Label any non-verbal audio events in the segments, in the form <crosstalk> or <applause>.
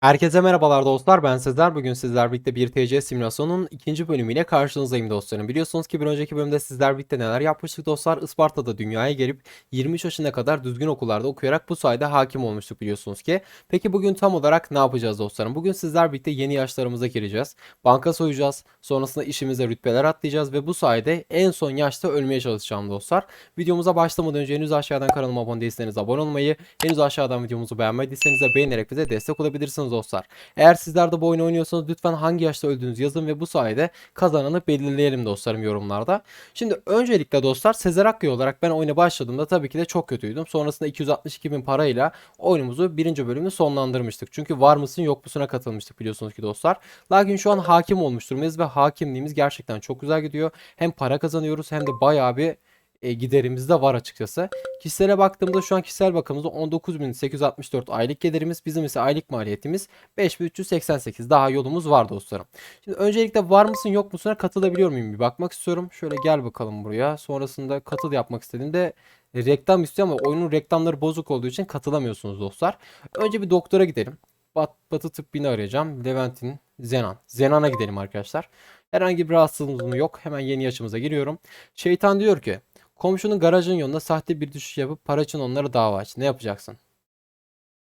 Herkese merhabalar dostlar. Ben Sezer. Bugün sizler birlikte bir TC simülasyonun ikinci bölümüyle karşınızdayım dostlarım. Biliyorsunuz ki bir önceki bölümde sizler birlikte neler yapmıştık dostlar. Isparta'da dünyaya gelip 23 yaşına kadar düzgün okullarda okuyarak bu sayede hakim olmuştuk biliyorsunuz ki. Peki bugün tam olarak ne yapacağız dostlarım? Bugün sizler birlikte yeni yaşlarımıza gireceğiz. Banka soyacağız. Sonrasında işimize rütbeler atlayacağız ve bu sayede en son yaşta ölmeye çalışacağım dostlar. Videomuza başlamadan önce henüz aşağıdan kanalıma abone değilseniz abone olmayı, henüz aşağıdan videomuzu beğenmediyseniz de beğenerek bize destek olabilirsiniz dostlar. Eğer sizler de bu oyunu oynuyorsanız lütfen hangi yaşta öldüğünüzü yazın ve bu sayede kazananı belirleyelim dostlarım yorumlarda. Şimdi öncelikle dostlar Sezer Akkaya olarak ben oyuna başladığımda tabii ki de çok kötüydüm. Sonrasında 262 bin parayla oyunumuzu birinci bölümü sonlandırmıştık. Çünkü var mısın yok musuna katılmıştık biliyorsunuz ki dostlar. Lakin şu an hakim olmuş durumdayız ve hakimliğimiz gerçekten çok güzel gidiyor. Hem para kazanıyoruz hem de bayağı bir e, giderimiz de var açıkçası. Kişisele baktığımda şu an kişisel bakımımızda 19.864 aylık gelirimiz. Bizim ise aylık maliyetimiz 5.388. Daha yolumuz var dostlarım. Şimdi öncelikle var mısın yok musuna katılabiliyor muyum bir bakmak istiyorum. Şöyle gel bakalım buraya. Sonrasında katıl yapmak istediğimde reklam istiyor ama oyunun reklamları bozuk olduğu için katılamıyorsunuz dostlar. Önce bir doktora gidelim. Bat, Batı tıbbini arayacağım. Levent'in Zenan. Zenan'a gidelim arkadaşlar. Herhangi bir rahatsızlığımız yok. Hemen yeni yaşımıza giriyorum. Şeytan diyor ki Komşunun garajın yolunda sahte bir düşüş yapıp para için onlara dava aç. Ne yapacaksın?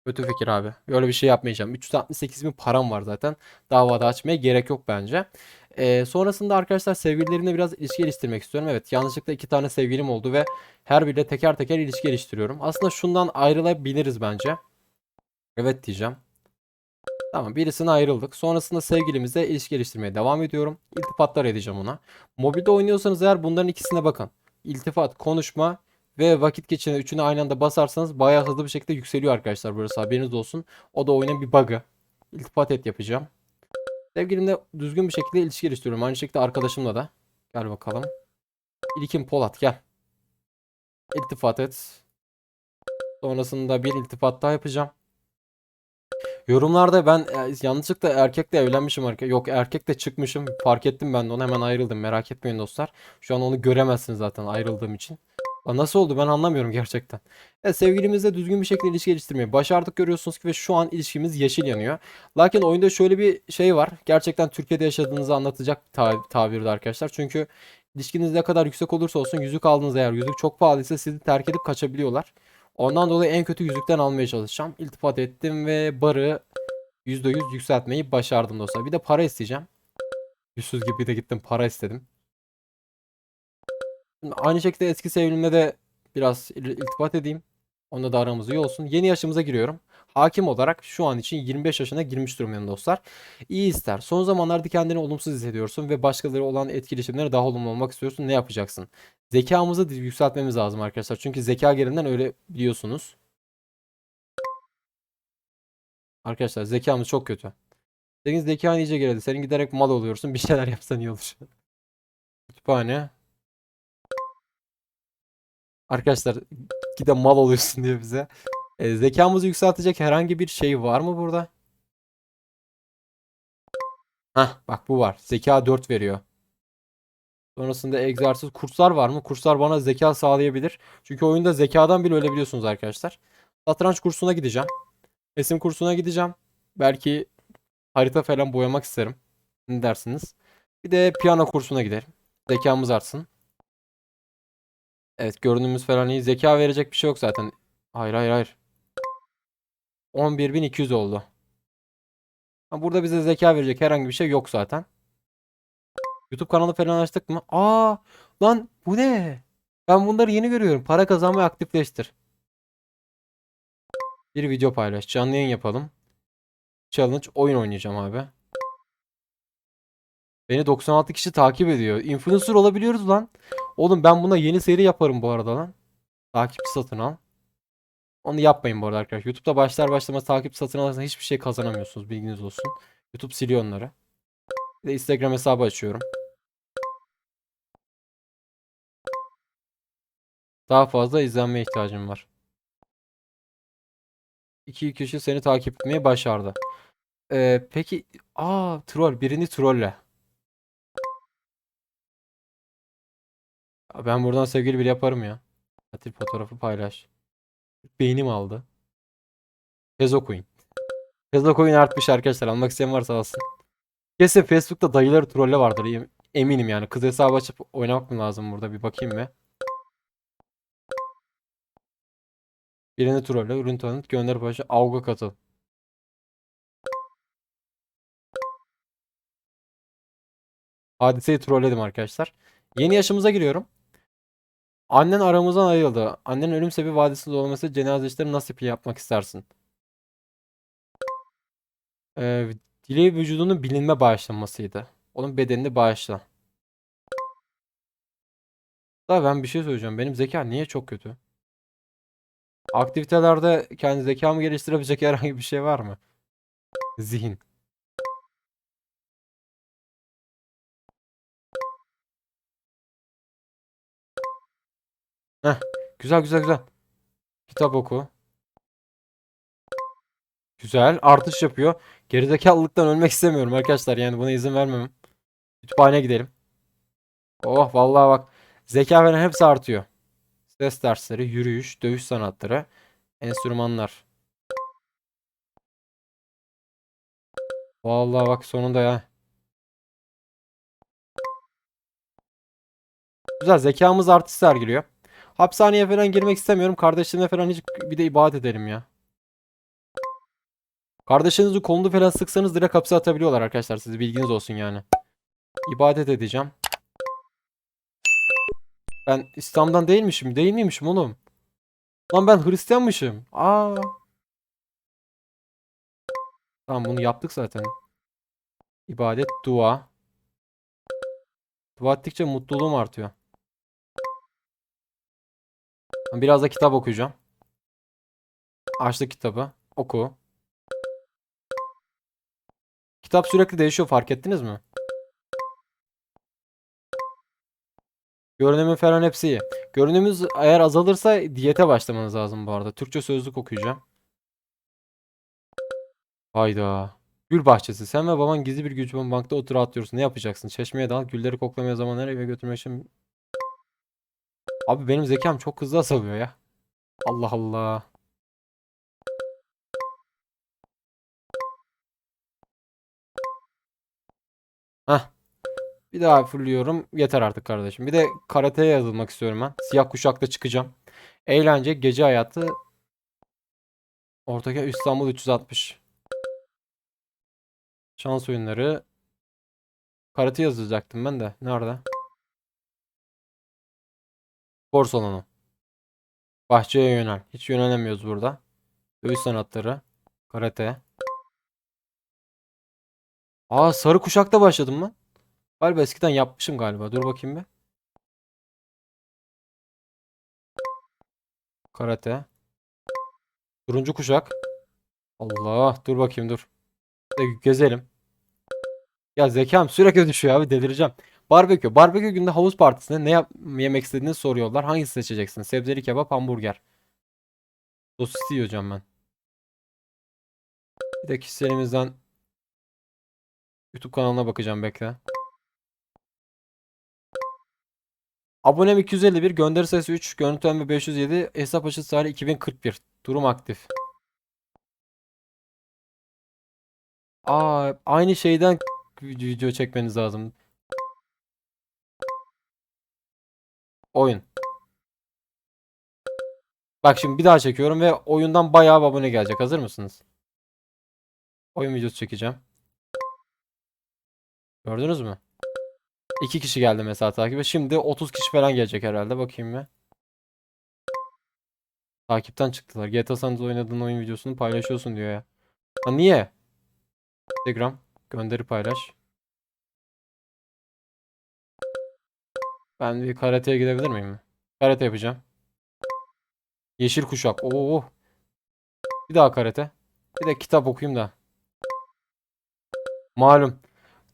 Kötü fikir abi. Böyle bir şey yapmayacağım. 368 bin param var zaten. Davada açmaya gerek yok bence. Ee, sonrasında arkadaşlar sevgililerimle biraz ilişki geliştirmek istiyorum. Evet yanlışlıkla iki tane sevgilim oldu ve her biriyle teker teker ilişki geliştiriyorum. Aslında şundan ayrılabiliriz bence. Evet diyeceğim. Tamam birisine ayrıldık. Sonrasında sevgilimizle ilişki geliştirmeye devam ediyorum. İltifatlar edeceğim ona. Mobilde oynuyorsanız eğer bunların ikisine bakın iltifat, konuşma ve vakit geçirme üçünü aynı anda basarsanız bayağı hızlı bir şekilde yükseliyor arkadaşlar burası haberiniz olsun. O da oyunun bir bug'ı. İltifat et yapacağım. Sevgilimle düzgün bir şekilde ilişki geliştiriyorum. Aynı şekilde arkadaşımla da. Gel bakalım. İlkin Polat gel. İltifat et. Sonrasında bir iltifat daha yapacağım. Yorumlarda ben e, yanlışlıkla erkekle evlenmişim. arka- Yok erkekle çıkmışım. Fark ettim ben de onu hemen ayrıldım. Merak etmeyin dostlar. Şu an onu göremezsiniz zaten ayrıldığım için. Aa, Nasıl oldu ben anlamıyorum gerçekten. Evet sevgilimizle düzgün bir şekilde ilişki geliştirmeyi başardık görüyorsunuz ki ve şu an ilişkimiz yeşil yanıyor. Lakin oyunda şöyle bir şey var. Gerçekten Türkiye'de yaşadığınızı anlatacak ta- tabirde arkadaşlar. Çünkü ilişkiniz ne kadar yüksek olursa olsun yüzük aldınız eğer yüzük çok pahalıysa sizi terk edip kaçabiliyorlar. Ondan dolayı en kötü yüzükten almaya çalışacağım. İltifat ettim ve barı %100 yükseltmeyi başardım dostlar. Bir de para isteyeceğim. Yüzsüz gibi de gittim para istedim. Şimdi aynı şekilde eski sevgilimle de biraz il- iltifat edeyim. Onunla da aramız iyi olsun. Yeni yaşımıza giriyorum. Hakim olarak şu an için 25 yaşına girmiş durumdayım dostlar. İyi ister. Son zamanlarda kendini olumsuz hissediyorsun ve başkaları olan etkileşimlere daha olumlu olmak istiyorsun. Ne yapacaksın? Zekamızı yükseltmemiz lazım arkadaşlar. Çünkü zeka gerinden öyle biliyorsunuz. Arkadaşlar zekamız çok kötü. Senin zekan iyice gerildi. Senin giderek mal oluyorsun. <laughs> Bir şeyler yapsan iyi olur. Kütüphane. Arkadaşlar gide mal oluyorsun diyor bize. E, zekamızı yükseltecek herhangi bir şey var mı burada? Hah bak bu var. Zeka 4 veriyor. Sonrasında egzersiz kurslar var mı? Kurslar bana zeka sağlayabilir. Çünkü oyunda zekadan bile ölebiliyorsunuz arkadaşlar. Satranç kursuna gideceğim. Resim kursuna gideceğim. Belki harita falan boyamak isterim. Ne dersiniz? Bir de piyano kursuna giderim. Zekamız artsın. Evet görünümümüz falan iyi. Zeka verecek bir şey yok zaten. Hayır hayır hayır. 11.200 oldu. Burada bize zeka verecek herhangi bir şey yok zaten. YouTube kanalı falan açtık mı? Aa lan bu ne? Ben bunları yeni görüyorum. Para kazanmayı aktifleştir. Bir video paylaş. Canlı yayın yapalım. Challenge oyun oynayacağım abi. Beni 96 kişi takip ediyor. Influencer olabiliyoruz lan. Oğlum ben buna yeni seri yaparım bu arada lan. Takipçi satın al. Onu yapmayın bu arada arkadaşlar. YouTube'da başlar başlamaz takipçi satın alırsanız hiçbir şey kazanamıyorsunuz. Bilginiz olsun. YouTube siliyor onları. Bir de Instagram hesabı açıyorum. Daha fazla izlenmeye ihtiyacım var. İki kişi seni takip etmeyi başardı. Ee, peki aa troll birini trolle. Ben buradan sevgili bir yaparım ya. Tatil fotoğrafı paylaş. Beynim aldı. Ezo Queen. Tesla coin artmış arkadaşlar. Almak isteyen varsa alsın. Kesin Facebook'ta dayıları trolle vardır. em- Eminim yani. Kız hesabı açıp oynamak mı lazım burada? Bir bakayım mı? Birini trolle, ürün tanıt, gönder paylaş, avga katıl. Hadiseyi trolledim arkadaşlar. Yeni yaşımıza giriyorum. Annen aramızdan ayrıldı. Annenin ölüm sebebi vadisiz olması cenaze işleri nasıl yapmak istersin? Ee, dileği vücudunun bilinme bağışlanmasıydı. Onun bedenini bağışla. Da ben bir şey söyleyeceğim. Benim zeka niye çok kötü? Aktivitelerde kendi zekamı geliştirebilecek <laughs> herhangi bir şey var mı? Zihin. Heh, güzel güzel güzel. Kitap oku. Güzel. Artış yapıyor. Gerizekalılıktan ölmek istemiyorum arkadaşlar. Yani buna izin vermem. Kütüphaneye gidelim. Oh vallahi bak. Zeka falan hepsi artıyor. Ses dersleri, yürüyüş, dövüş sanatları, enstrümanlar. Vallahi bak sonunda ya. Güzel zekamız artış sergiliyor. Hapishaneye falan girmek istemiyorum. Kardeşlerime falan hiç bir de ibadet edelim ya. Kardeşinizi kolunu falan sıksanız direkt hapse atabiliyorlar arkadaşlar. Siz bilginiz olsun yani. İbadet edeceğim. Ben İslam'dan değilmişim. Değil miymişim oğlum? Lan ben Hristiyanmışım. Aa. Tamam bunu yaptık zaten. İbadet, dua. Dua ettikçe mutluluğum artıyor. Biraz da kitap okuyacağım. Açtık kitabı. Oku. Kitap sürekli değişiyor fark ettiniz mi? Görünümü falan hepsi iyi. Görünümümüz eğer azalırsa diyete başlamanız lazım bu arada. Türkçe sözlük okuyacağım. Hayda. Gül bahçesi. Sen ve baban gizli bir gücün bankta otur atıyorsun. Ne yapacaksın? Çeşmeye dal. Gülleri koklamaya zamanları eve götürmek için. Abi benim zekam çok hızlı azalıyor ya. Allah Allah. Hah. Bir daha fulluyorum. Yeter artık kardeşim. Bir de karateye yazılmak istiyorum ben. Siyah kuşakta çıkacağım. Eğlence, gece hayatı. Ortaköy İstanbul 360. Şans oyunları. Karate yazacaktım ben de. Nerede? Spor salonu. Bahçeye yönel. Hiç yönelemiyoruz burada. Dövüş sanatları. Karate. Aa sarı kuşakta başladım mı? Galiba eskiden yapmışım galiba. Dur bakayım bir. Karate. Turuncu kuşak. Allah. Dur bakayım dur. Gezelim. Ya zekam sürekli düşüyor abi delireceğim. Barbekü. Barbekü günde havuz partisinde ne yap yemek istediğini soruyorlar. Hangisini seçeceksin? Sebzeli kebap, hamburger. Sosis yiyeceğim ben. Bir de kişiselimizden YouTube kanalına bakacağım bekle. Abonem 251, gönderi sayısı 3, görüntüleme 507, hesap açısı tarihi 2041. Durum aktif. Aa, aynı şeyden video çekmeniz lazım. Oyun. Bak şimdi bir daha çekiyorum ve oyundan bayağı abone gelecek. Hazır mısınız? Oyun videosu çekeceğim. Gördünüz mü? İki kişi geldi mesela takibe. Şimdi 30 kişi falan gelecek herhalde. Bakayım bir. Takipten çıktılar. GTA San Andreas oynadığın oyun videosunu paylaşıyorsun diyor ya. Ha niye? Instagram. Gönderi paylaş. Ben bir karateye gidebilir miyim? Karate yapacağım. Yeşil kuşak. Oo. Bir daha karate. Bir de kitap okuyayım da. Malum.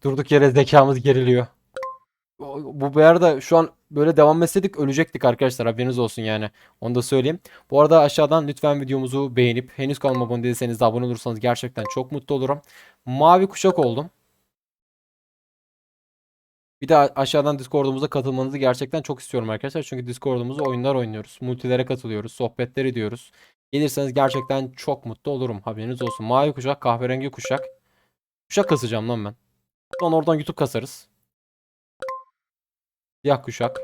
Durduk yere zekamız geriliyor. Bu bir arada şu an böyle devam etseydik ölecektik arkadaşlar haberiniz olsun yani. Onu da söyleyeyim. Bu arada aşağıdan lütfen videomuzu beğenip henüz kanalıma abone değilseniz de abone olursanız gerçekten çok mutlu olurum. Mavi kuşak oldum. Bir de aşağıdan Discord'umuza katılmanızı gerçekten çok istiyorum arkadaşlar. Çünkü Discord'umuzda oyunlar oynuyoruz. Multilere katılıyoruz. Sohbetler ediyoruz. Gelirseniz gerçekten çok mutlu olurum. Haberiniz olsun. Mavi kuşak, kahverengi kuşak. Kuşak kasacağım lan ben. Sonra oradan YouTube kasarız. Siyah kuşak.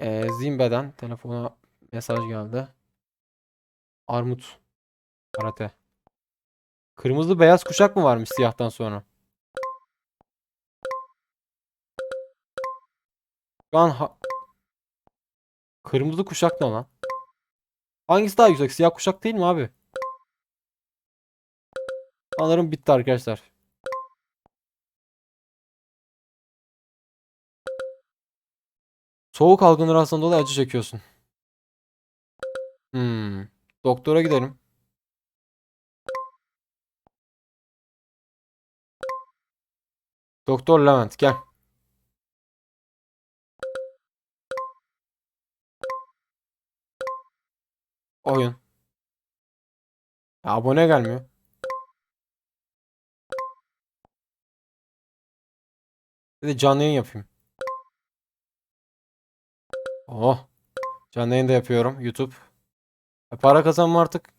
Ee, Zimbe'den telefona mesaj geldi. Armut. Karate. Kırmızı beyaz kuşak mı varmış siyahtan sonra? Şu an ha- Kırmızı kuşak ne lan? Hangisi daha yüksek? Siyah kuşak değil mi abi? Sanırım bitti arkadaşlar. Soğuk algınlığı hastalığından dolayı acı çekiyorsun. Hmm. Doktora gidelim. Doktor Levent gel. Oyun. Ya, abone gelmiyor. Bir de canlı yayın yapayım. Oh. Canlı yayın da yapıyorum. YouTube. E, para kazanma artık.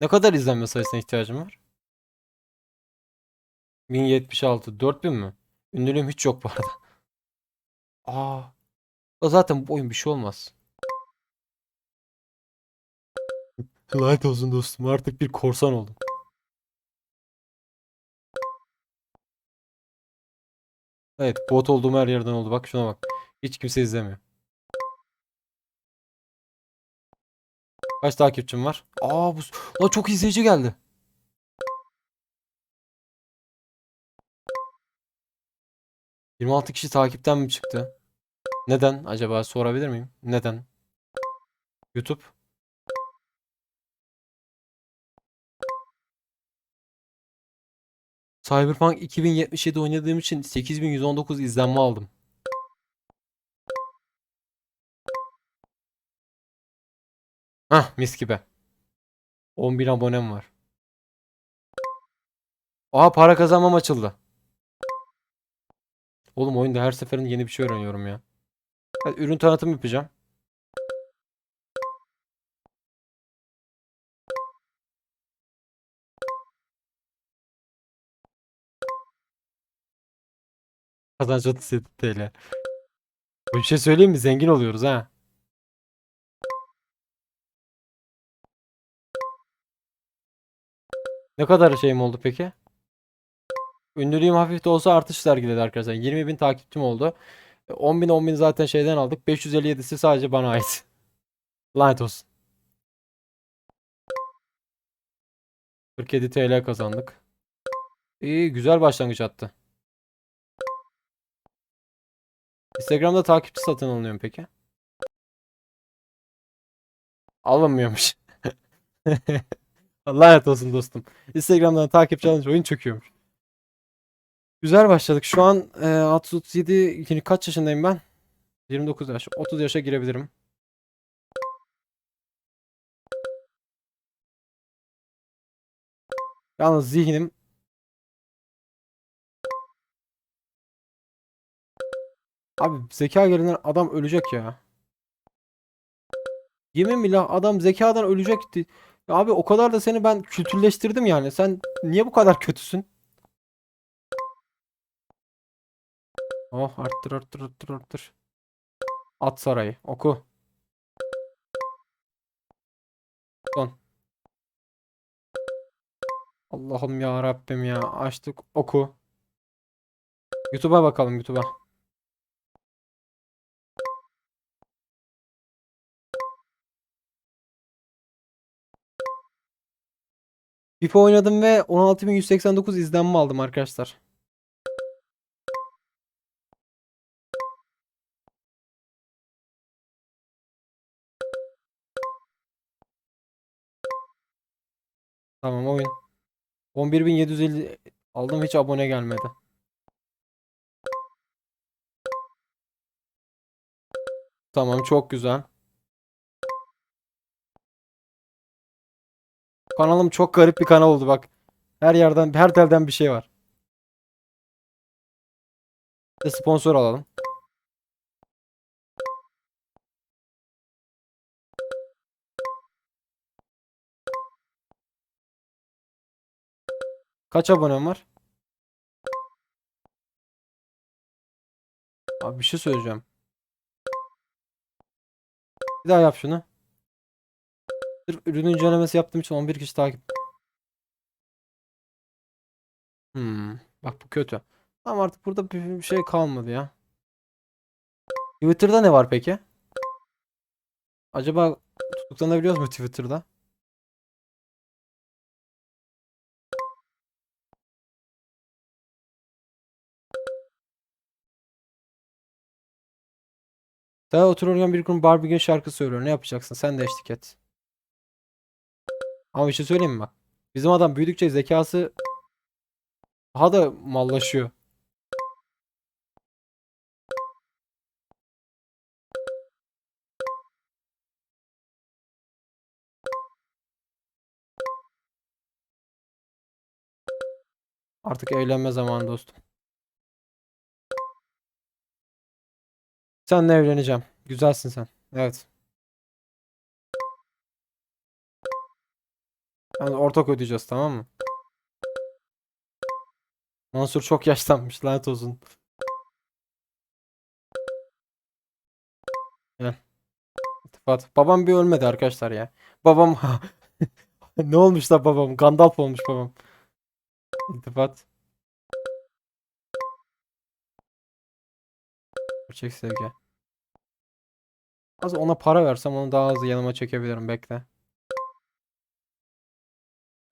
Ne kadar izlenme sayısına ihtiyacım var? 1076. 4000 mi? Ünlülüğüm hiç yok bu arada. Aa. Da Zaten bu oyun bir şey olmaz. Lanet olsun dostum. Artık bir korsan oldum. Evet, bot olduğum her yerden oldu. Bak şuna bak. Hiç kimse izlemiyor. Kaç takipçim var? Aa bu la çok izleyici geldi. ...26 kişi takipten mi çıktı? Neden acaba sorabilir miyim? Neden? YouTube. Cyberpunk 2077 oynadığım için 8119 izlenme aldım. Hah mis gibi. 10.000 abonem var. Aa para kazanmam açıldı. Oğlum oyunda her seferinde yeni bir şey öğreniyorum ya. Evet, ürün tanıtım yapacağım. Kazanç 37 TL. Bir şey söyleyeyim mi? Zengin oluyoruz ha. Ne kadar şeyim oldu peki? Ünlülüğüm hafif de olsa artış sergiledi arkadaşlar. 20.000 takipçim oldu. 10.000 10.000 zaten şeyden aldık. 557'si sadece bana ait. <laughs> Lanet olsun. 47 TL kazandık. İyi güzel başlangıç attı. Instagram'da takipçi satın alınıyor mu peki? Alınmıyormuş. <laughs> Lanet olsun dostum. Instagram'dan takipçi alınca oyun çöküyormuş. Güzel başladık. Şu an e, 37 yani kaç yaşındayım ben? 29 yaş. 30 yaşa girebilirim. Yalnız zihnim Abi zeka gelinen adam ölecek ya. Yemin billah adam zekadan ölecekti. Ya abi o kadar da seni ben kültürleştirdim yani. Sen niye bu kadar kötüsün? Oh arttır arttır arttır arttır. At sarayı oku. Son. Allah'ım ya Rabbim ya açtık oku. YouTube'a bakalım YouTube'a. FIFA oynadım ve 16.189 izlenme aldım arkadaşlar. Tamam oyun. 11.750 aldım hiç abone gelmedi. Tamam çok güzel. Kanalım çok garip bir kanal oldu bak. Her yerden her telden bir şey var. Sponsor alalım. Kaç abonem var? Abi bir şey söyleyeceğim. Bir daha yap şunu. Sırf ürün incelemesi yaptığım için 11 kişi takip. Hmm, bak bu kötü. Ama artık burada bir şey kalmadı ya. Twitter'da ne var peki? Acaba tutuklanabiliyoruz mu Twitter'da? Daha otururken bir gün Barbie Gün şarkı söylüyor. Ne yapacaksın? Sen de eşlik et. Ama bir şey söyleyeyim mi bak. Bizim adam büyüdükçe zekası daha da mallaşıyor. Artık evlenme zamanı dostum. Seninle evleneceğim. Güzelsin sen. Evet. Yani ortak ödeyeceğiz tamam mı? Mansur çok yaşlanmış lanet olsun. Gel. Babam bir ölmedi arkadaşlar ya. Babam <laughs> ne olmuş da babam? Gandalf olmuş babam. İltifat. Gerçek sevgi. Az ona para versem onu daha hızlı yanıma çekebilirim. Bekle.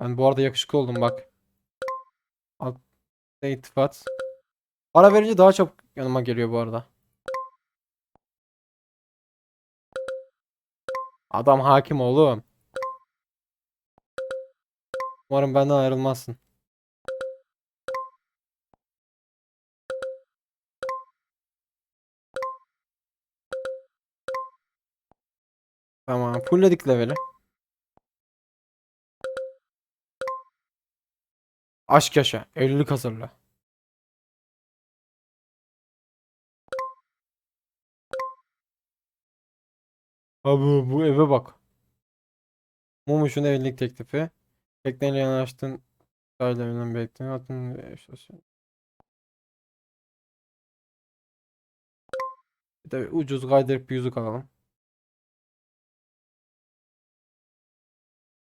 Ben bu arada yakışıklı oldum bak. Al. İltifat. Para verince daha çabuk yanıma geliyor bu arada. Adam hakim oğlum. Umarım benden ayrılmazsın. Tamam. Fullledik leveli. Aşk yaşa. Evlilik hazırla. Abi bu eve bak. Mumuş'un evlilik teklifi. Tekneyle yanaştın. Ailevinden bekleyin. Hatun eşyası. Bir de ucuz kaydırıp bir yüzük alalım.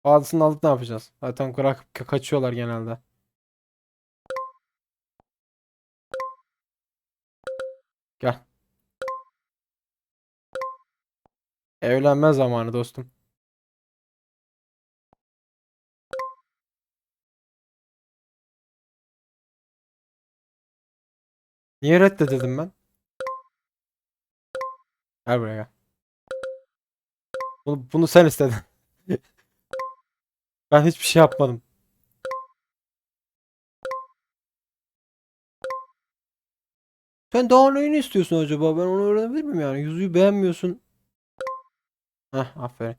Bazısını alıp ne yapacağız? Zaten ka- kaçıyorlar genelde. Gel. Evlenme zamanı dostum. Niye reddedildim ben? Gel buraya gel. Bunu, bunu sen istedin. <laughs> Ben hiçbir şey yapmadım. Sen daha neyini istiyorsun acaba? Ben onu öğrenebilir miyim yani? Yüzüğü beğenmiyorsun. Heh, aferin.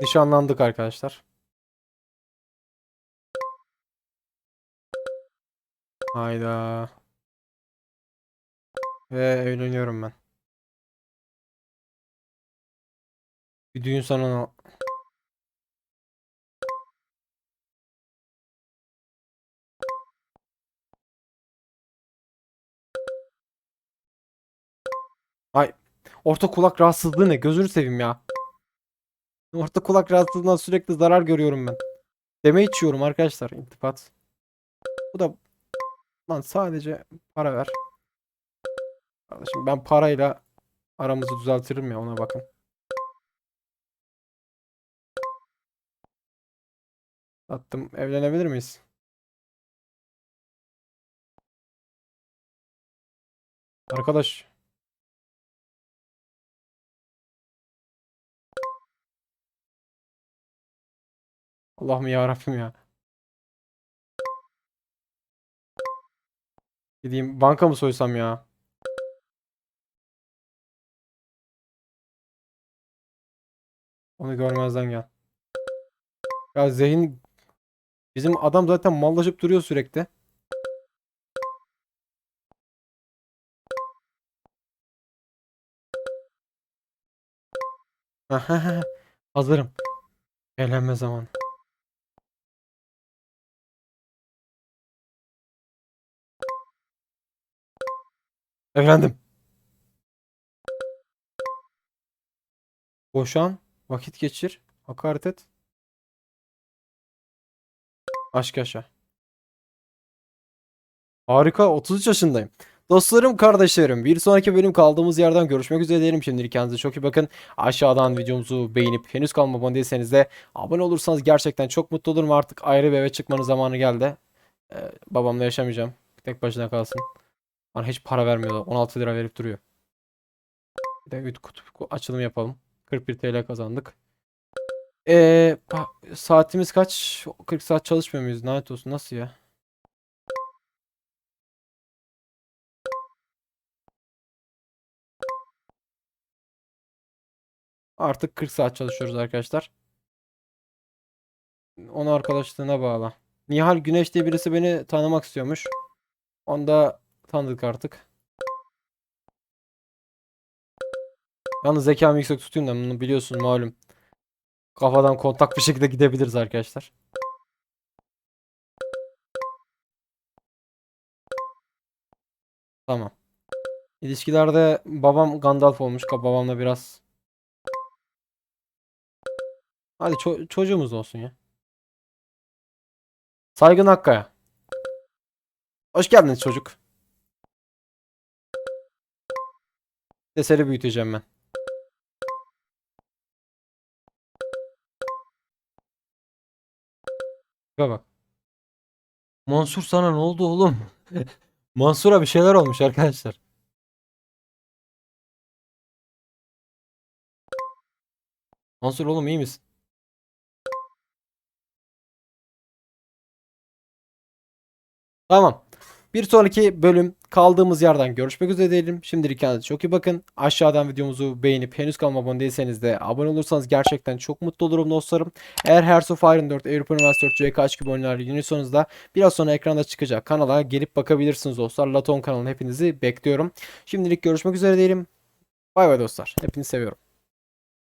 Nişanlandık arkadaşlar. Hayda. Ve evleniyorum ben. Bir düğün salonu. Ay. Orta kulak rahatsızlığı ne? Gözünü seveyim ya. Orta kulak rahatsızlığından sürekli zarar görüyorum ben. Deme içiyorum arkadaşlar. İltifat. Bu da lan sadece para ver. Kardeşim ben parayla aramızı düzeltirim ya ona bakın. Attım. Evlenebilir miyiz? Arkadaş. Allah'ım ya Rabbim ya. Gideyim banka mı soysam ya? Onu görmezden gel. Ya zihin bizim adam zaten mallaşıp duruyor sürekli. Hazırım. Eğlenme zamanı. Efendim. Boşan, vakit geçir, hakaret et. Aşk yaşa. Harika, 33 yaşındayım. Dostlarım, kardeşlerim, bir sonraki bölüm kaldığımız yerden görüşmek üzere diyelim. Şimdilik kendinize çok iyi bakın. Aşağıdan videomuzu beğenip henüz kanalıma abone değilseniz de abone olursanız gerçekten çok mutlu olurum. Artık ayrı bir eve çıkmanın zamanı geldi. Ee, babamla yaşamayacağım. Tek başına kalsın. Bana hiç para vermiyorlar. 16 lira verip duruyor. Bir de kutu açılım yapalım. 41 TL kazandık. Ee, saatimiz kaç? 40 saat çalışmıyor muyuz? Lanet olsun. Nasıl ya? Artık 40 saat çalışıyoruz arkadaşlar. Onu arkadaşlığına bağla. Nihal Güneş diye birisi beni tanımak istiyormuş. Onu da tanıdık artık. Yalnız zekamı yüksek tutayım da bunu biliyorsun malum. Kafadan kontak bir şekilde gidebiliriz arkadaşlar. Tamam. İlişkilerde babam Gandalf olmuş. Babamla biraz. Hadi ço- çocuğumuz olsun ya. Saygın Hakkaya. Hoş geldiniz çocuk. Eseri büyüteceğim ben. Şuna bak. Mansur sana ne oldu oğlum? <laughs> Mansur'a bir şeyler olmuş arkadaşlar. Mansur oğlum iyi misin? Tamam. Bir sonraki bölüm kaldığımız yerden görüşmek üzere diyelim. Şimdilik kendinize çok iyi bakın. Aşağıdan videomuzu beğenip henüz kanalıma abone değilseniz de abone olursanız gerçekten çok mutlu olurum dostlarım. Eğer Hearts of Iron 4, Avrupa Üniversitesi 4, CK gibi oyunlar ilgileniyorsanız da biraz sonra ekranda çıkacak kanala gelip bakabilirsiniz dostlar. Laton kanalına hepinizi bekliyorum. Şimdilik görüşmek üzere diyelim. Bay bay dostlar. Hepinizi seviyorum.